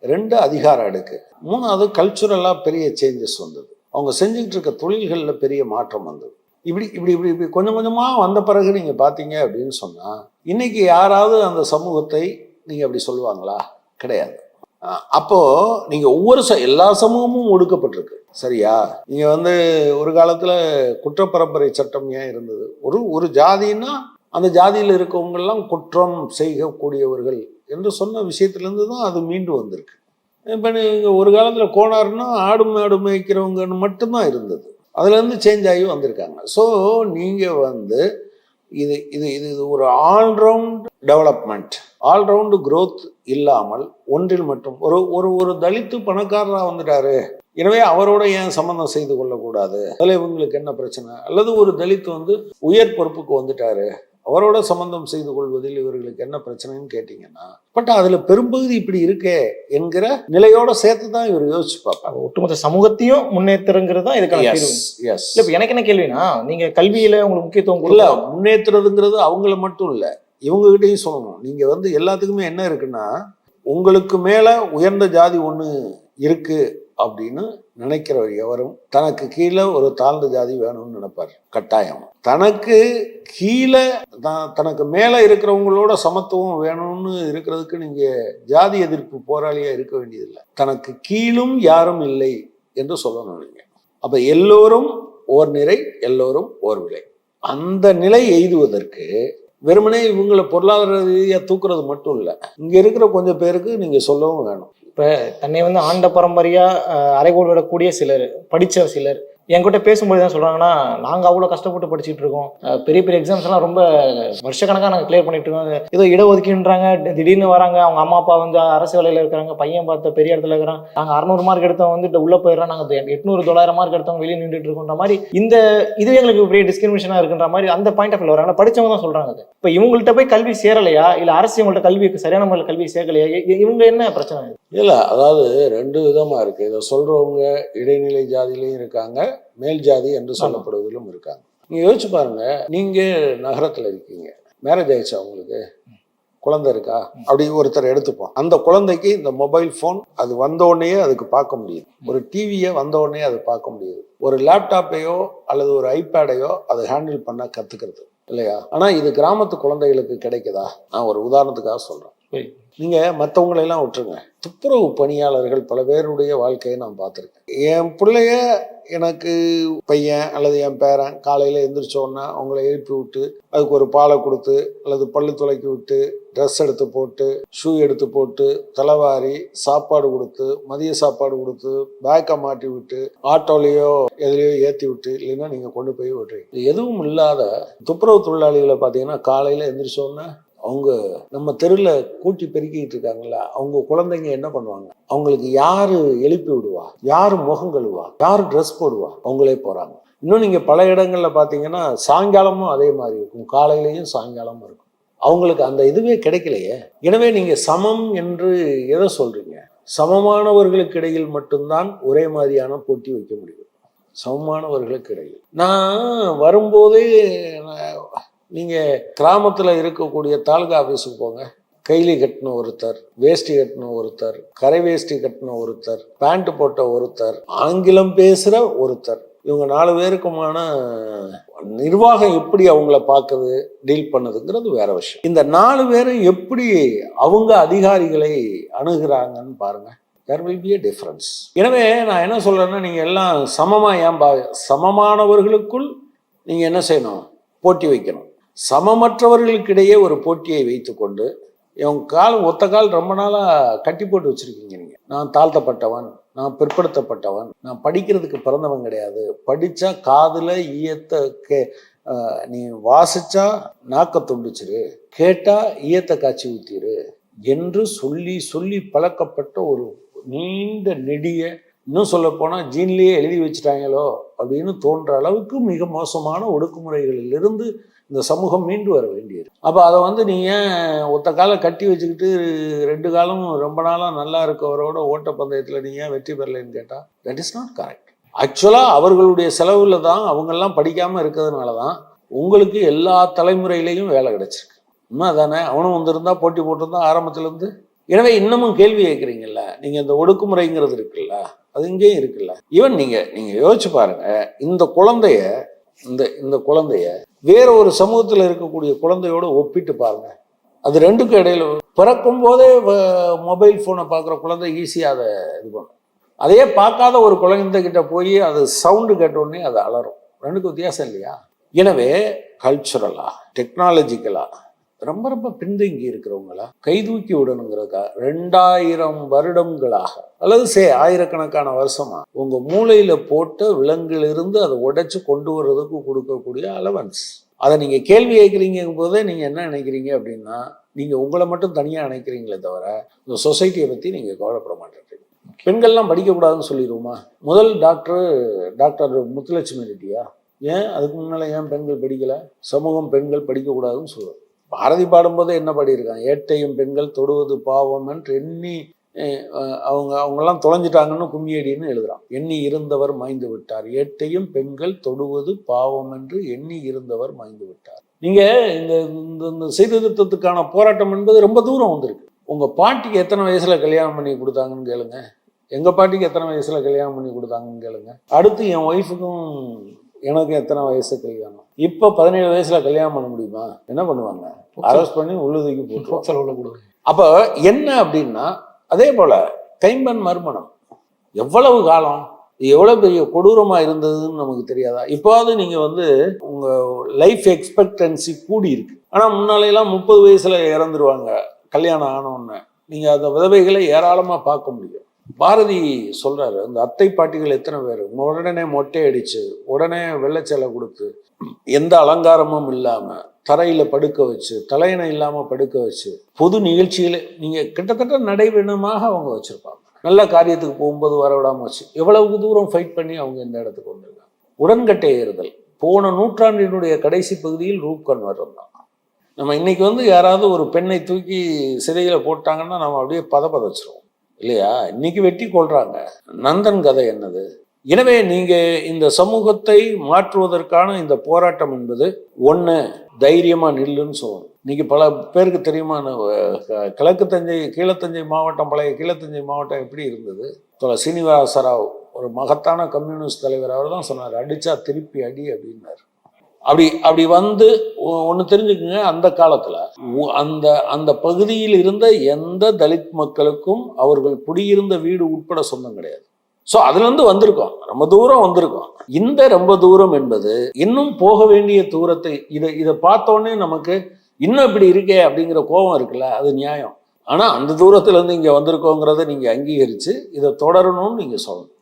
ரெண்டு அதிகார அடுக்கு மூணாவது கல்ச்சுரலாக பெரிய சேஞ்சஸ் வந்தது. அவங்க செஞ்சுக்கிட்டு இருக்க தொழில்களில் பெரிய மாற்றம் வந்தது. இப்படி இப்படி இப்படி இப்படி கொஞ்சம் கொஞ்சமாக வந்த பிறகு நீங்கள் பார்த்தீங்க அப்படின்னு சொன்னால் இன்னைக்கு யாராவது அந்த சமூகத்தை நீங்கள் அப்படி சொல்லுவாங்களா? கிடையாது. அப்போது அப்போ ஒவ்வொரு ச எல்லா சமூகமும் ஒடுக்கப்பட்டிருக்கு. சரியா? நீங்கள் வந்து ஒரு காலத்தில் குற்றப்பரம்பரை சட்டம் ஏன் இருந்தது? ஒரு ஒரு ஜாதின்னா அந்த ஜாதியில் இருக்கவங்கெல்லாம் குற்றம் செய்யக்கூடியவர்கள் என்று சொன்ன விஷயத்துலேருந்து தான் அது மீண்டு வந்திருக்கு. இப்போ நீங்கள் ஒரு காலத்தில் கோணார்னா ஆடு மாடு மேய்க்கிறவங்கன்னு மட்டும்தான் இருந்தது. அதுலேருந்து சேஞ்ச் ஆகி வந்திருக்காங்க. ஸோ நீங்கள் வந்து இது இது இது இது ஒரு ஆல்ரவுண்ட் டெவலப்மெண்ட் ஆல்ரவுண்டு க்ரோத் இல்லாமல் ஒன்றில் மட்டும் ஒரு ஒரு ஒரு தலித்து பணக்காரராக வந்துட்டாரு. எனவே அவரோட ஏன் சம்மந்தம் செய்து கொள்ளக்கூடாது? அதில் இவங்களுக்கு என்ன பிரச்சனை? அல்லது ஒரு தலித்து வந்து உயர் பொறுப்புக்கு வந்துட்டாரு. அவரோட சம்பந்தம் செய்து கொள்வதில் இவர்களுக்கு என்ன பிரச்சனைன்னு கேட்டிங்கன்னா பட் அதில் பெரும்பகுதி இப்படி இருக்கே என்கிற நிலையோட சேர்த்து தான் இவர் யோசிச்சு பார்ப்பார். அப்ப ஒட்டுமொத்த சமூகத்தையும் முன்னேற்றுங்கிறது தான் இதுக்கான எஸ் இப்போ எனக்கு என்ன கேள்வினா நீங்க கல்வியில உங்களுக்கு முக்கியத்துவம் இல்ல முன்னேற்றுறதுங்கிறது அவங்கள மட்டும் இல்ல இவங்ககிட்டயும் சொல்லணும். நீங்க வந்து எல்லாத்துக்குமே என்ன இருக்குன்னா உங்களுக்கு மேல உயர்ந்த ஜாதி ஒண்ணு இருக்கு அப்படின்னு நினைக்கிறவர் எவரும் தனக்கு கீழே ஒரு தாழ்ந்த ஜாதி வேணும்னு நினைப்பார். கட்டாயம். தனக்கு கீழே தனக்கு மேலே இருக்கிறவங்களோட சமத்துவம் வேணும்னு இருக்கிறதுக்கு நீங்க ஜாதி எதிர்ப்பு போராளியா இருக்க வேண்டியதில்லை. தனக்கு கீழும் யாரும் இல்லை என்று சொல்லணும் நீங்க. அப்ப எல்லோரும் ஓர் நிறை எல்லோரும் ஓர் விலை. அந்த நிலை எய்துவதற்கு வெறுமனே இவங்களை பொருளாதார ரீதியாக தூக்குறது மட்டும் இல்லை. இங்கே இருக்கிற கொஞ்சம் பேருக்கு நீங்கள் சொல்லவும் வேணும். இப்போ தன்னை வந்து ஆண்ட பரம்பரையாக அஹ், அரைகோல் விடக்கூடிய சிலர் படித்த சிலர் என்கிட்ட பேசும்போது தான் சொல்றாங்கன்னா நாங்க அவ்வளவு கஷ்டப்பட்டு படிச்சுட்டு இருக்கோம். பெரிய பெரிய எக்ஸாம்ஸ் எல்லாம் ரொம்ப வருஷக்கணக்கா நாங்க கிளியர் பண்ணிட்டு இருக்கோம். ஏதோ இடஒதுக்கீடுன்றாங்க. திடீர்னு வராங்க. அவங்க அம்மா அப்பா வந்து அரசு வேலையில இருக்கிறாங்க பையன் பார்த்த பெரிய இடத்துல இருக்கிறான். நாங்க அறுநூறு மார்க் எடுத்தவங்க வந்துட்டு உள்ள போயிடறோம் நாங்க எட்நூறு தொள்ளாயிரம் மார்க் எடுத்தவங்க வெளியே நின்றுட்டு இருக்கோன்ற மாதிரி இந்த இது எங்களுக்கு பெரிய டிஸ்கிரிமினேஷனா இருக்குன்ற மாதிரி அந்த பாயிண்ட் ஆஃப் வராங்க. படிச்சவங்க தான் சொல்றாங்க அது. இப்ப இவங்கள்ட்ட போய் கல்வி சேரலையா? இல்ல அரசு இவங்கள்ட்ட கல்வி சரியான முறையில் கல்வி சேர்க்கலையா இவங்க என்ன பிரச்சனை? இல்ல அதாவது ரெண்டு விதமா இருக்கு. இதை சொல்றவங்க இடைநிலை ஜாதியிலையும் இருக்காங்க. மேல் ஜாதி என்று சொல்லப்படுவதிலும் இருக்காங்க. நீங்க யோசிச்சு பாருங்க நீங்க நகரத்துல இருக்கீங்க. மேரேஜ் ஆயிடுச்சா உங்களுக்கு? குழந்தை இருக்கா? அப்படி ஒருத்தர் எடுத்துப்போம். அந்த குழந்தைக்கு இந்த மொபைல் ஃபோன் அது வந்த உடனே அதுக்கு பார்க்க முடியுது. ஒரு டிவியை வந்த உடனே அது பார்க்க முடியுது. ஒரு லேப்டாப்பையோ அல்லது ஒரு ஐபேடையோ அதை ஹேண்டில் பண்ண கத்துக்கிறது. இல்லையா? ஆனா இது கிராமத்து குழந்தைகளுக்கு கிடைக்குதா? நான் ஒரு உதாரணத்துக்காக சொல்றேன். நீங்கள் நீங்க மற்றவங்களெல்லாம் விட்டுருங்க. துப்புரவு பணியாளர்கள் பல பேருடைய வாழ்க்கையை நான் பார்த்துருக்கேன். என் பிள்ளைய எனக்கு பையன் அல்லது என் பேரன் காலையில் எந்திரிச்சோன்னா அவங்கள எழுப்பி விட்டு அதுக்கு ஒரு பாலை கொடுத்து அல்லது பல்லு துளைக்கி விட்டு ட்ரெஸ் எடுத்து போட்டு ஷூ எடுத்து போட்டு தலைவாரி சாப்பாடு கொடுத்து மதிய சாப்பாடு கொடுத்து பேக்கை மாட்டி விட்டு ஆட்டோலேயோ எதுலேயோ ஏற்றி விட்டு இல்லைன்னா நீங்கள் கொண்டு போய் விட்டுறீங்க எதுவும் இல்லாத துப்புரவு தொழிலாளிகளை பார்த்தீங்கன்னா காலையில் எந்திரிச்சோன்னா அவங்க நம்ம தெருவில் கூட்டி பெருக்கிட்டு இருக்காங்கல்ல அவங்க குழந்தைங்க என்ன பண்ணுவாங்க? அவங்களுக்கு யாரு எழுப்பி விடுவா? யாரு முகம் கழுவா? யாரு ட்ரெஸ் போடுவா? அவங்களே போறாங்க. இன்னும் நீங்க பல இடங்கள்ல பாத்தீங்கன்னா சாயங்காலமும் அதே மாதிரி இருக்கும். காலையிலையும் சாயங்காலமும் இருக்கும். அவங்களுக்கு அந்த இதுவே கிடைக்கலையே. எனவே நீங்க சமம் என்று எதை சொல்றீங்க? சமமானவர்களுக்கு இடையில் மட்டும்தான் ஒரே மாதிரியான போட்டி வைக்க முடியும். சமமானவர்களுக்கு இடையில். நான் வரும்போதே நீங்கள் கிராமத்தில் இருக்கக்கூடிய தாலுகா ஆஃபீஸுக்கு போங்க. கைலி கட்டின ஒருத்தர் வேஷ்டி கட்டின ஒருத்தர் கரை வேஷ்டி கட்டின ஒருத்தர் பேண்ட் போட்ட ஒருத்தர் ஆங்கிலம் பேசுகிற ஒருத்தர். இவங்க நாலு பேருக்குமான நிர்வாகம் எப்படி அவங்கள பார்க்குது டீல் பண்ணுதுங்கிறது வேற விஷயம். இந்த நாலு பேரும் எப்படி அவங்க அதிகாரிகளை அணுகிறாங்கன்னு பாருங்க. There will be a difference எனவே நான் என்ன சொல்கிறேன்னா நீங்கள் எல்லாம் சமமாக ஏன் பா சமமானவர்களுக்குள் நீங்கள் என்ன செய்யணும்? போட்டி வைக்கணும். சமமற்றவர்களுக்கிடையே ஒரு போட்டியை வைத்துக்கொண்டு இவங்க கால் ஒத்த கால் ரொம்ப நாளாக கட்டி போட்டு வச்சிருக்கீங்க நீங்கள் நான் தாழ்த்தப்பட்டவன் நான் பிற்படுத்தப்பட்டவன் நான் படிக்கிறதுக்கு பிறந்தவன் கிடையாது. படித்தா காதில் ஈயத்தை கே நீ வாசிச்சா நாக்க துண்டிச்சிரு. கேட்டால் ஈயத்தை காய்ச்சி ஊத்திரு என்று சொல்லி சொல்லி பழக்கப்பட்ட ஒரு நீண்ட நெடிய இன்னும் சொல்லப்போனால் ஜீன்லேயே எழுதி வச்சுட்டாங்களோ அப்படின்னு தோன்ற அளவுக்கு மிக மோசமான ஒடுக்குமுறைகளிலிருந்து இந்த சமூகம் மீண்டு வர வேண்டியது. அப்போ அதை வந்து நீ ஏன் ஒத்த காலை கட்டி வச்சுக்கிட்டு ரெண்டு காலம் ரொம்ப நாளாக நல்லா இருக்கவரோட ஓட்டப்பந்தயத்தில் நீ ஏன் வெற்றி பெறலைன்னு கேட்டால் தட் இஸ் நாட் கரெக்ட் ஆக்சுவலாக அவர்களுடைய செலவில் தான் அவங்கெல்லாம் படிக்காமல் இருக்கிறதுனால தான் உங்களுக்கு எல்லா தலைமுறையிலையும் வேலை கிடைச்சிருக்கு. உண்மை தானே அவனும் வந்திருந்தா போட்டி போட்டிருந்தா ஆரம்பத்துலேருந்து. எனவே இன்னமும் கேள்வி கேட்குறீங்கல்ல? நீங்கள் இந்த ஒடுக்குமுறைங்கிறது இருக்குல்ல? அது இங்கேயும் இருக்குல்ல? ஈவன் நீங்கள் நீங்கள் யோசிச்சு பாருங்கள் இந்த குழந்தைய இந்த இந்த குழந்தைய வேற ஒரு சமூகத்தில் இருக்கக்கூடிய குழந்தையோட ஒப்பிட்டு பாருங்கள் அது ரெண்டுக்கும் இடையில பிறக்கும் போதே மொபைல் ஃபோனை பார்க்குற குழந்தை ஈஸியாக அதை இது பண்ணும். அதையே பார்க்காத ஒரு குழந்தைகிட்ட போய் அது சவுண்டு கேட்டோடனே அது அலரும் ரெண்டுக்கும் வித்தியாசம் இல்லையா? எனவே கல்ச்சுரலாக டெக்னாலஜிக்கலாக ரொம்ப ரொம்ப பின்தங்கி இருக்கிறவங்களா? கைதூக்கி விடணுங்கிறதுக்காக ரெண்டாயிரம் வருடங்களாக. அல்லது சே ஆயிரக்கணக்கான வருஷமா? உங்க மூளையில போட்டு விலங்கிலிருந்து அதை உடைச்சு கொண்டு வர்றதுக்கு கொடுக்கக்கூடிய அலவன்ஸ் அதை நீங்க கேள்வி கேட்குறீங்க போதே நீங்க என்ன நினைக்கிறீங்க அப்படின்னா நீங்க உங்களை மட்டும் தனியா நினைக்கிறீங்களே தவிர இந்த சொசைட்டியை பத்தி நீங்க கவலைப்பட மாட்டேங்கிறீங்க பெண்கள்லாம் படிக்கக்கூடாதுன்னு சொல்லிடுவோமா? முதல் டாக்டர் டாக்டர் முத்துலட்சுமி ரெட்டியா? ஏன்? அதுக்கு முன்னால ஏன் பெண்கள் படிக்கல? சமூகம் பெண்கள் படிக்கக்கூடாதுன்னு சொல்லுவோம் பாரதி பாடும்போது என்ன பாடியிருக்காங்க? ஏட்டையும் பெண்கள் தொடுவது பாவம் என்று எண்ணி அவங்க அவங்கெல்லாம் தொலைஞ்சிட்டாங்கன்னு கும்மியடின்னு எழுதுறான். எண்ணி இருந்தவர் மாய்ந்து விட்டார். ஏட்டையும் பெண்கள் தொடுவது பாவம் என்று எண்ணி இருந்தவர் மாய்ந்து விட்டார். நீங்க இந்த இந்த- இந்த சீர்திருத்தத்துக்கான போராட்டம் என்பது ரொம்ப தூரம் வந்திருக்கு. உங்க பாட்டிக்கு எத்தனை வயசுல கல்யாணம் பண்ணி கொடுத்தாங்கன்னு கேளுங்க. எங்க பாட்டிக்கு எத்தனை வயசுல கல்யாணம் பண்ணி கொடுத்தாங்கன்னு கேளுங்க. அடுத்து என் ஒய்ஃபுக்கும் எனக்கு எத்தனை வயசு கல்யாணம்? இப்போ பதினேழு வயசுல கல்யாணம் பண்ண முடியுமா? என்ன பண்ணுவாங்க? அரெஸ்ட் பண்ணி உள்ளுதூக்கி கொடுங்க அப்போ என்ன அப்படின்னா அதே போல கைம்பன் மறுமணம். எவ்வளவு காலம்? இது எவ்வளவு பெரிய கொடூரமா இருந்ததுன்னு நமக்கு தெரியாதா? இப்போவாவது நீங்க வந்து உங்க லைஃப் எக்ஸ்பெக்டன்சி கூடி இருக்கு ஆனா முன்னாலையெல்லாம் முப்பது வயசுல இறந்துருவாங்க. கல்யாணம் ஆனோன்னு நீங்க அந்த விதவைகளை ஏராளமா பார்க்க முடியும். பாரதி சொல்றாரு அந்த அத்தை பாட்டிகள் எத்தனை பேர்? உடனே மொட்டை அடிச்சு உடனே வெள்ளைச்சேலை கொடுத்து எந்த அலங்காரமும் இல்லாம தரையில படுக்க வச்சு தலையணை இல்லாம படுக்க வச்சு பொது நிகழ்ச்சியில் நீங்க கிட்டத்தட்ட நடைபெணமாக அவங்க வச்சிருப்பாங்க. நல்ல காரியத்துக்கு போகும்போது வர வச்சு எவ்வளவு தூரம் ஃபைட் பண்ணி அவங்க இந்த இடத்துக்கு வந்திருக்காங்க? உடன்கட்டை ஏறுதல். போன நூற்றாண்டினுடைய கடைசி பகுதியில் ரூப்கன்வர் இருந்தான் தான் நம்ம இன்னைக்கு வந்து யாராவது ஒரு பெண்ணை தூக்கி சிறையில் போட்டாங்கன்னா நம்ம அப்படியே பத பதச்சிருவோம் இல்லையா? இன்னைக்கு வெட்டி கொள்றாங்க. நந்தன் கதை என்னது? எனவே நீங்க இந்த சமூகத்தை மாற்றுவதற்கான இந்த போராட்டம் என்பது ஒண்ணு தைரியமா நில்லுன்னு சொல்லணும். இன்னைக்கு பல பேருக்கு தெரியுமா? கிழக்கு தஞ்சை கீழத்தஞ்சை மாவட்டம் பழைய கீழத்தஞ்சை மாவட்டம் எப்படி இருந்தது? சீனிவாசராவ் சீனிவாச ராவ் ஒரு மகத்தான கம்யூனிஸ்ட் தலைவர் அவர் தான் சொன்னார் அடிச்சா திருப்பி அடி அப்படின்னார். அப்படி அப்படி வந்து ஒன்று தெரிஞ்சுக்குங்க அந்த காலத்தில். அந்த அந்த பகுதியில் இருந்த எந்த தலித் மக்களுக்கும் அவர்கள் குடியிருந்த வீடு உட்பட சொந்தம் கிடையாது. ஸோ அதுலேருந்து வந்திருக்கோம். ரொம்ப தூரம் வந்திருக்கோம். இந்த ரொம்ப தூரம் என்பது இன்னும் போக வேண்டிய தூரத்தை இதை இதை பார்த்தோன்னே நமக்கு இன்னும் இப்படி இருக்கே அப்படிங்கிற கோபம் இருக்குல்ல அது நியாயம். ஆனால் அந்த தூரத்துலேருந்து இங்கே வந்திருக்கோங்கிறத நீங்கள் அங்கீகரித்து இதை தொடரணும்னு நீங்கள் சொல்லணும்.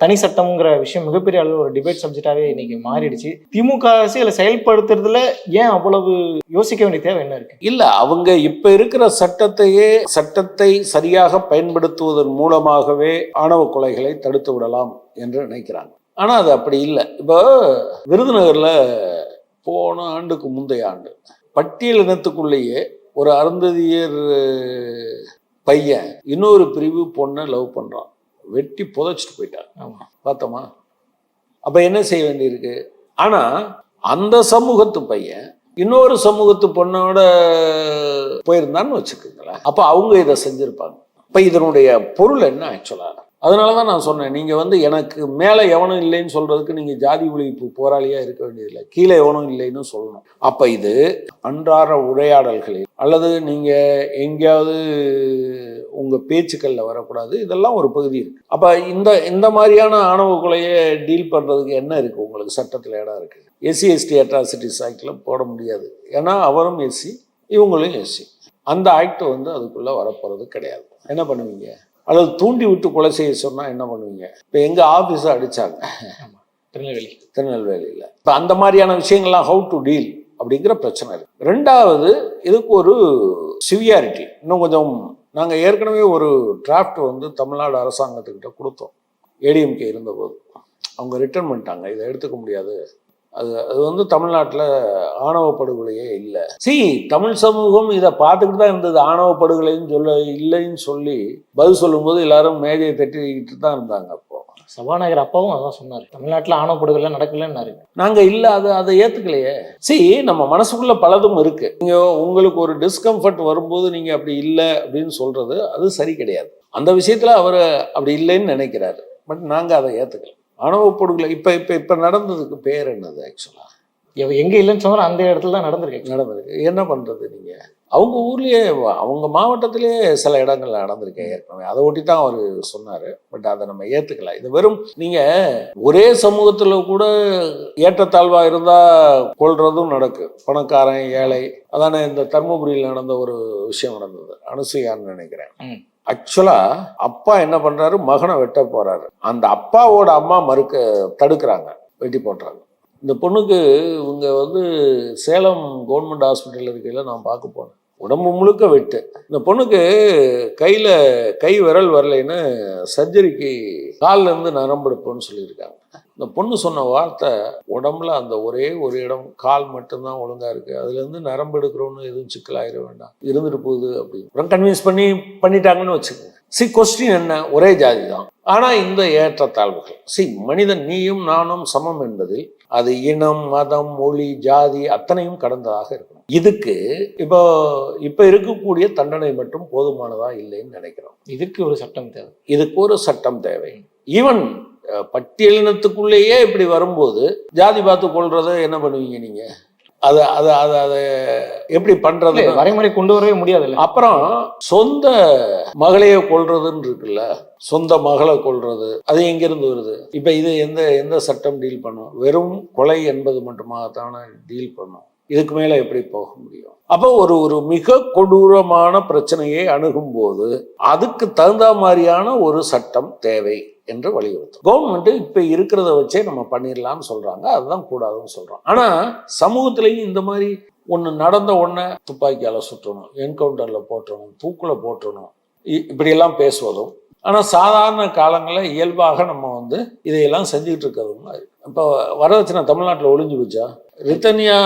தனி சட்டம்ங்கிற விஷயம் மிகப்பெரிய அளவில் ஒரு டிபேட் சப்ஜெக்டாகவே இன்னைக்கு மாறிடுச்சு. திமுக அரசியலை செயல்படுத்துறதுல ஏன் அவ்வளவு யோசிக்க வேண்டிய தேவை என்ன இருக்கு? இல்ல அவங்க இப்ப இருக்கிற சட்டத்தையே சட்டத்தை சரியாக பயன்படுத்துவதன் மூலமாகவே ஆணவ கொலைகளை தடுத்து விடலாம் என்று நினைக்கிறாங்க. ஆனா அது அப்படி இல்லை. இப்போ விருதுநகர்ல போன ஆண்டுக்கு முந்தைய ஆண்டு பட்டியல் இனத்துக்குள்ளேயே ஒரு அருந்ததியர் பையன் இன்னொரு பிரிவு பொண்ணை லவ் பண்றான். வெட்டி புதைச்சிட்டு போயிட்டான் ஆமா. பார்த்தோமா? அப்ப என்ன செய்ய வேண்டியிருக்கு? ஆனா அந்த சமூகத்து பையன் இன்னொரு சமூகத்து பொண்ணோட போயிருந்தான்னு வச்சுக்கோங்களேன். அப்ப அவங்க இதை செஞ்சிருப்பாங்க. இப்ப இதனுடைய பொருள் என்ன ஆக்சுவலா அதனால தான் நான் சொன்னேன் நீங்க வந்து எனக்கு மேல எவனும் இல்லைன்னு சொல்றதுக்கு நீங்க ஜாதி ஒழிப்பு போராளியா இருக்க வேண்டியதில்லை. கீழே எவனும் இல்லைன்னு சொல்லணும். அப்ப இது அன்றாட உரையாடல்களில் அல்லது நீங்க எங்கேயாவது உங்க பேச்சுக்கள்ல வரக்கூடாது. இதெல்லாம் ஒரு பகுதி இருக்கு. அப்ப இந்த இந்த மாதிரியான ஆணவ கொலையை டீல் பண்றதுக்கு என்ன இருக்கு உங்களுக்கு? சட்டத்துல இடம் இருக்கு. எஸ்சி எஸ்டி அட்ராசிட்டிஸ் ஆக்டில் போட முடியாது. ஏன்னா அவரும் எஸ்சி இவங்களும் எஸ்சி. அந்த ஆக்ட் வந்து அதுக்குள்ள வரப்போறது கிடையாது. என்ன பண்ணுவீங்க? அல்லது தூண்டி விட்டு கொலை செய்ய சொன்னா என்ன பண்ணுவீங்க? இப்போ எங்க ஆஃபீஸை அடிச்சாங்க. திருநெல்வேலி. திருநெல்வேலியில். இப்போ அந்த மாதிரியான விஷயங்கள்லாம் ஹவு டு டீல் அப்படிங்கிற பிரச்சனை இருக்கு. ரெண்டாவது இதுக்கு ஒரு சிவியாரிட்டி இன்னும் கொஞ்சம் நாங்கள் ஏற்கனவே ஒரு டிராஃப்ட் வந்து தமிழ்நாடு அரசாங்கத்துக்கிட்ட கொடுத்தோம். ஏடிஎம்கே இருந்தபோது. அவங்க ரிட்டர்ன் பண்ணிட்டாங்க. இதை எடுத்துக்க முடியாது. அது அது வந்து தமிழ்நாட்டில் ஆணவ படுகொலையே இல்லை. சி தமிழ் சமூகம் இதை பார்த்துக்கிட்டு தான் இருந்தது. ஆணவ படுகொலைன்னு சொல்ல இல்லைன்னு சொல்லி பதில் சொல்லும்போது எல்லாரும் மேஜையை தட்டிக்கிட்டு தான் இருந்தாங்க. சபாநாயகர் அப்பாவும் அதான் சொன்னார். தமிழ்நாட்டில் ஆணவப்படுகள்லாம் நடக்கலன்னாரு. நாங்க இல்ல அது அதை ஏத்துக்கலையே. சி நம்ம மனசுக்குள்ள பலதும் இருக்கு. நீங்க உங்களுக்கு ஒரு டிஸ்கம்ஃபர்ட் வரும்போது நீங்க அப்படி இல்லை அப்படின்னு சொல்றது அது சரி கிடையாது. அந்த விஷயத்துல அவர் அப்படி இல்லைன்னு நினைக்கிறாரு. பட் நாங்க அதை ஏத்துக்கல. ஆணவ படுகொலை இப்ப இப்ப இப்ப நடந்ததுக்கு பேர் என்னது ஆக்சுவலா எவ- எங்க இல்லைன்னு சொன்னாலும் அந்த இடத்துல தான் நடந்திருக்கு நடந்திருக்கு. என்ன பண்றது நீங்க? அவங்க ஊர்லயே அவங்க மாவட்டத்திலேயே சில இடங்கள்ல நடந்திருக்கேன் ஏற்கனவே. அதை ஒட்டி தான் அவர் சொன்னாரு. பட் அதை நம்ம ஏத்துக்கல. இது வெறும் நீங்க ஒரே சமூகத்துல கூட ஏற்றத்தாழ்வா இருந்தா கொள்றதும் நடக்கு. பணக்காரன் ஏழை அதானே இந்த தர்மபுரியில் நடந்த ஒரு விஷயம் நடந்தது. அனுசூயான்னு நினைக்கிறேன். ஆக்சுவலா அப்பா என்ன பண்றாரு? மகனை வெட்ட போறாரு. அந்த அப்பாவோட அம்மா மறுக்க தடுக்கிறாங்க. வெட்டி போட்டுறாங்க. இந்த பொண்ணுக்கு இவங்க வந்து சேலம் கவர்மெண்ட் ஹாஸ்பிட்டல் இருக்கையில் நான் பார்க்க போனேன். உடம்பு முழுக்க வெட்டு. இந்த பொண்ணுக்கு கையில் கை விரல் வரலைன்னு சர்ஜரிக்கு கால்லேருந்து நரம்பெடுப்புன்னு சொல்லியிருக்காங்க. இந்த பொண்ணு சொன்ன வார்த்தை உடம்புல அந்த ஒரே ஒரு இடம் கால் மட்டும்தான் ஒழுங்காக இருக்குது அதுலேருந்து நரம்பு எடுக்கிறோன்னு எதுவும் சிக்கலாயிட வேண்டாம். இருந்துட்டு போகுது அப்படின்னு. அப்புறம் கன்வின்ஸ் பண்ணி பண்ணிட்டாங்கன்னு வச்சுக்கோங்க. சி கொஸ்டின் என்ன? ஒரே ஜாதி தான். ஆனால் இந்த ஏற்றத்தாழ்வுகள். சி மனிதன் நீயும் நானும் சமம் என்பதில் அது இனம் மதம் மொழி ஜாதி அத்தனையும் கடந்ததாக இருக்கும் இதுக்கு இப்போ இப்ப இருக்கக்கூடிய தண்டனை மட்டும் போதுமானதா இல்லைன்னு நினைக்கிறோம். இதுக்கு ஒரு சட்டம் தேவை. இதுக்கு ஒரு சட்டம் தேவை. ஈவன் பட்டியலினத்துக்குள்ளேயே இப்படி வரும்போது ஜாதி பார்த்து கொள்றத என்ன பண்ணுவீங்க நீங்க? அதை அதை அதை அதை எப்படி பண்றது? வரைமுறை கொண்டு வரவே முடியாதுல்ல. அப்புறம் சொந்த மகளையே கொல்றதுன்னு இருக்குல்ல? சொந்த மகளை கொல்றது அது எங்கிருந்து வருது? இப்ப இது எந்த எந்த சட்டம் டீல் பண்ணும்? வெறும் கொலை என்பது மட்டுமாகத்தானே டீல் பண்ணும்? இதுக்கு மேலே எப்படி போக முடியும்? அப்போ ஒரு ஒரு மிக கொடூரமான பிரச்சனையை அணுகும் போது அதுக்கு தகுந்த மாதிரியான ஒரு சட்டம் தேவை என்று வலியுறுத்தும். கவர்மெண்ட் இப்போ இருக்கிறத வச்சே நம்ம பண்ணிடலாம்னு சொல்கிறாங்க அதுதான் கூடாதுன்னு சொல்கிறோம் ஆனால் சமூகத்திலையும் இந்த மாதிரி ஒன்று நடந்த உடனே துப்பாக்கியால் சுற்றணும் என்கவுண்டரில் போட்டுறணும் தூக்கில் போட்டுறணும் இ- இப்படியெல்லாம் பேசுவதும் ஆனால் சாதாரண காலங்களில் இயல்பாக நம்ம வந்து இதையெல்லாம் செஞ்சுக்கிட்டு இருக்கிறதும் இருக்கு. இப்போ வரதட்சணை தமிழ்நாட்டில் ஒளிஞ்சு போச்சா? ரித்தன்யா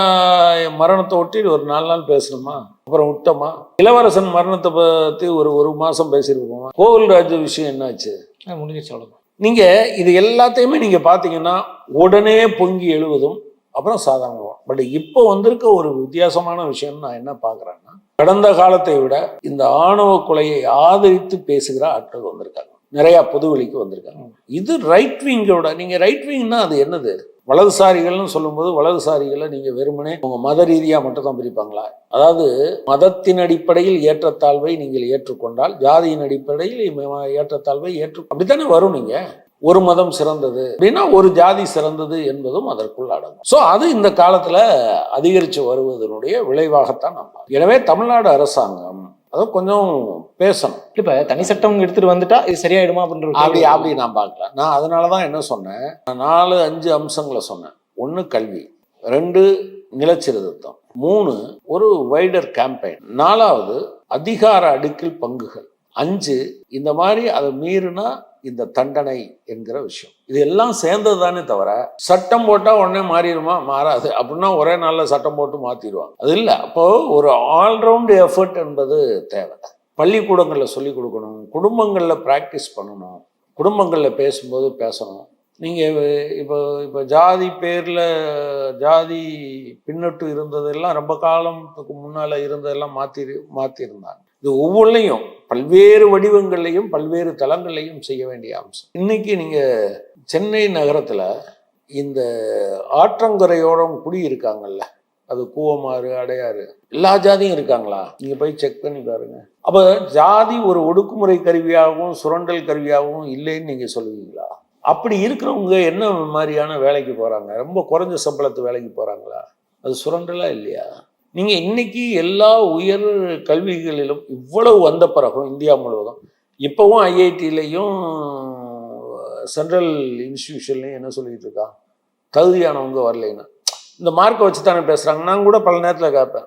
மரணத்தை ஒட்டி ஒரு நாலு நாள் பேசணுமா? அப்புறம் விட்டோமா இளவரசன் மரணத்தை பற்றி ஒரு ஒரு மாதம் பேசியிருப்போமா? கோவில் ராஜு விஷயம் என்னாச்சு? அது முடிஞ்சிருச்சு அவ்வளவுதான். நீங்க இது எல்லாத்தையுமே நீங்க பாத்தீங்கன்னா உடனே பொங்கி எழுவதும் அப்புறம் சாதாரணம். பட் இப்போ வந்திருக்க ஒரு வித்தியாசமான விஷயம் நான் என்ன பார்க்குறேன்னா கடந்த காலத்தை விட இந்த ஆணவ கொலையை ஆதரித்து பேசுகிற ஆட்கள் வந்திருக்காங்க. நிறைய பொதுவெளிக்கு வந்திருக்காங்க. இது ரைட் விங்கோட நீங்க ரைட் விங்னா அது என்னது? வலதுசாரிகள்னு சொல்லும்போது வலதுசாரிகளை நீங்க வெறுமனே உங்க மத ரீதியா மட்டும் தான் பிரிப்பாங்களா? அதாவது மதத்தின் அடிப்படையில் ஏற்றத்தாழ்வை நீங்கள் ஏற்றுக்கொண்டால் ஜாதியின் அடிப்படையில் ஏற்றத்தாழ்வை ஏற்று அப்படித்தானே வரும் நீங்க? ஒரு மதம் சிறந்தது அப்படின்னா ஒரு ஜாதி சிறந்தது என்பதும் அதற்குள் அடங்கும். ஸோ அது இந்த காலத்துல அதிகரித்து வருவதனுடைய விளைவாகத்தான் நம்ம எனவே தமிழ்நாடு அரசாங்கம் அதை கொஞ்சம் பேசணும். இப்ப தனி சட்டம் எடுத்துட்டு வந்துட்டா இது சரியாயிடுமா அப்படின்ற அப்படி. அப்படி நான் பார்க்கல. நான் அதனால தான் என்ன சொன்னேன்? நான் நாலு அஞ்சு அம்சங்களை சொன்னேன். ஒன்று கல்வி ரெண்டு நிலச்சிறுத்தம் மூணு ஒரு வைடர் கேம்பெயின் நாலாவது அதிகார அடுக்கில் பங்குகள் அஞ்சு இந்த மாதிரி அதை மீறினா இந்த தண்டனை என்கிற விஷயம். இது எல்லாம் சேர்ந்தது தானே தவிர சட்டம் போட்டால் உடனே மாறிடுமா? மாறாது. அப்படின்னா ஒரே நாளில் சட்டம் போட்டு மாற்றிடுவாங்க அது இல்லை. அப்போ ஒரு ஆல்ரவுண்டு எஃபர்ட் என்பது தேவை. பள்ளிக்கூடங்களில் சொல்லிக் கொடுக்கணும். குடும்பங்களில் ப்ராக்டிஸ் பண்ணணும். குடும்பங்களில் பேசும்போது பேசணும். நீங்கள் இப்போ இப்போ ஜாதி பேரில் ஜாதி பின்னட்டு இருந்ததெல்லாம் ரொம்ப காலத்துக்கு முன்னால் இருந்ததெல்லாம் மாற்றி மாற்றிருந்தாங்க இது ஒவ்வொன்றையும் பல்வேறு வடிவங்கள்லையும் பல்வேறு தளங்கள்லையும் செய்ய வேண்டிய அம்சம். இன்னைக்கு நீங்கள் சென்னை நகரத்தில் இந்த ஆற்றங்கரையோரம் குடி இருக்காங்கல்ல அது கூவமாறு அடையாறு எல்லா ஜாதியும் இருக்காங்களா? நீங்கள் போய் செக் பண்ணி பாருங்க. அப்போ ஜாதி ஒரு ஒடுக்குமுறை கருவியாகவும் சுரண்டல் கருவியாகவும் இல்லைன்னு நீங்கள் சொல்லுவீங்களா? அப்படி இருக்கிறவங்க என்ன மாதிரியான வேலைக்கு போகிறாங்க ரொம்ப குறைஞ்ச சம்பளத்து வேலைக்கு போகிறாங்களா அது சுரண்டலாக இல்லையா? நீங்கள் இன்னைக்கு எல்லா உயர் கல்விகளிலும் இவ்வளவு வந்த பிறகும் இந்தியா முழுவதும் இப்போவும் ஐஐடிலையும் சென்ட்ரல் இன்ஸ்டிடியூஷன்லையும் என்ன சொல்லிட்டு இருக்கா? தகுதியானவங்க வரலைன்னு. இந்த மார்க்கை வச்சு தானே பேசுகிறாங்க நான் கூட பல நேரத்தில் கேட்பேன்.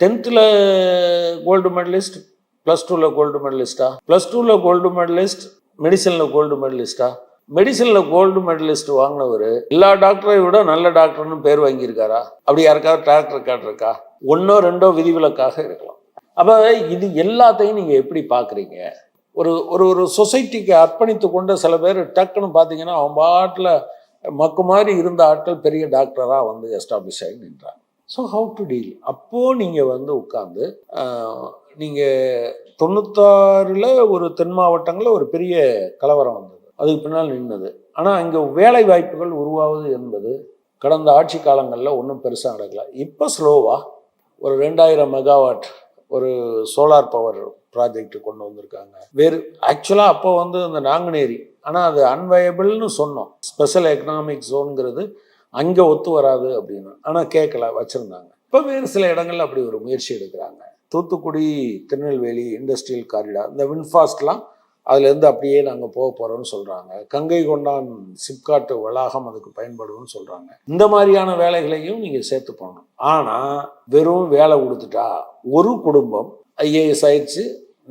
டென்த்தில் கோல்டு மெடலிஸ்ட் ப்ளஸ் டூவில் கோல்டு மெடலிஸ்டா ப்ளஸ் டூவில் கோல்டு மெடலிஸ்ட் மெடிசனில் கோல்டு மெடலிஸ்டா மெடிசனில் கோல்டு மெடலிஸ்ட் வாங்கினவர் எல்லா டாக்டரை விட நல்ல டாக்டர்னு பேர் வாங்கியிருக்காரா? அப்படி யாருக்காவது டாக்டர் கார்டு இருக்கா ஒன்றோ ரெண்டோ விதிவிலக்காக இருக்கலாம். அப்போ இது எல்லாத்தையும் நீங்கள் எப்படி பார்க்குறீங்க ஒரு ஒரு ஒரு சொசைட்டிக்கு அர்ப்பணித்து கொண்ட சில பேர் டக்குன்னு பார்த்தீங்கன்னா அவன் பாட்டில் மக்கு மாதிரி இருந்த ஆட்கள் பெரிய டாக்டராக வந்து எஸ்டாப்ளிஷ் ஆகி நின்றாங்க. ஸோ ஹவு டு டீல் அப்போது நீங்கள் வந்து உட்காந்து நீங்கள் தொண்ணூத்தாறில் ஒரு தென் மாவட்டங்களில் ஒரு பெரிய கலவரம் வந்தது. அதுக்கு பின்னால் நின்னது ஆனால் இங்கே வேலை வாய்ப்புகள் உருவாவது என்பது கடந்த ஆட்சி காலங்களில் ஒன்றும் பெருசாக நடக்கலை. இப்போ ஸ்லோவாக ஒரு ரெண்டாயிரம் மெகாவாட் ஒரு சோலார் பவர் ப்ராஜெக்ட் கொண்டு வந்திருக்காங்க. வேறு ஆக்சுவலாக அப்போ வந்து அந்த நாங்குநேரி ஆனால் அது அன்வயபிள்னு சொன்னோம். ஸ்பெஷல் எக்கனாமிக் ஜோனுங்கிறது அங்கே ஒத்து வராது அப்படின்னு. ஆனால் கேட்கல வச்சுருந்தாங்க. இப்போ வேறு சில இடங்களில் அப்படி ஒரு முயற்சி எடுக்கிறாங்க. தூத்துக்குடி திருநெல்வேலி இண்டஸ்ட்ரியல் காரிடார் இந்த வின்ஃபாஸ்ட்லாம் அதுலேருந்து அப்படியே நாங்கள் போக போகிறோம்னு சொல்கிறாங்க கங்கை கொண்டான் சிப்காட்டு வளாகம் அதுக்கு பயன்படும்னு சொல்கிறாங்க இந்த மாதிரியான வேலைகளையும் நீங்கள் சேர்த்து போகணும் ஆனால் வெறும் வேலை கொடுத்துட்டா ஒரு குடும்பம் ஐஏஎஸ் ஆயிடுச்சு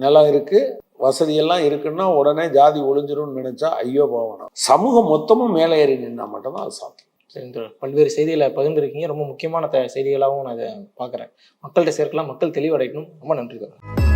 நிலம் இருக்குது வசதியெல்லாம் இருக்குன்னா உடனே ஜாதி ஒளிஞ்சிரும்னு நினச்சா ஐயோ போகணும் சமூகம் மொத்தமும் மேலே ஏறி நின்னா மட்டும்தான் அது சாத்தியம். சரிங்க பல்வேறு செய்திகளை பகிர்ந்துருக்கீங்க. ரொம்ப முக்கியமான செய்திகளாகவும் நான் அதை பார்க்குறேன். மக்கள்கிட்ட சேர்க்கலாம். மக்கள் தெளிவடையணும். ரொம்ப நன்றி தோழர்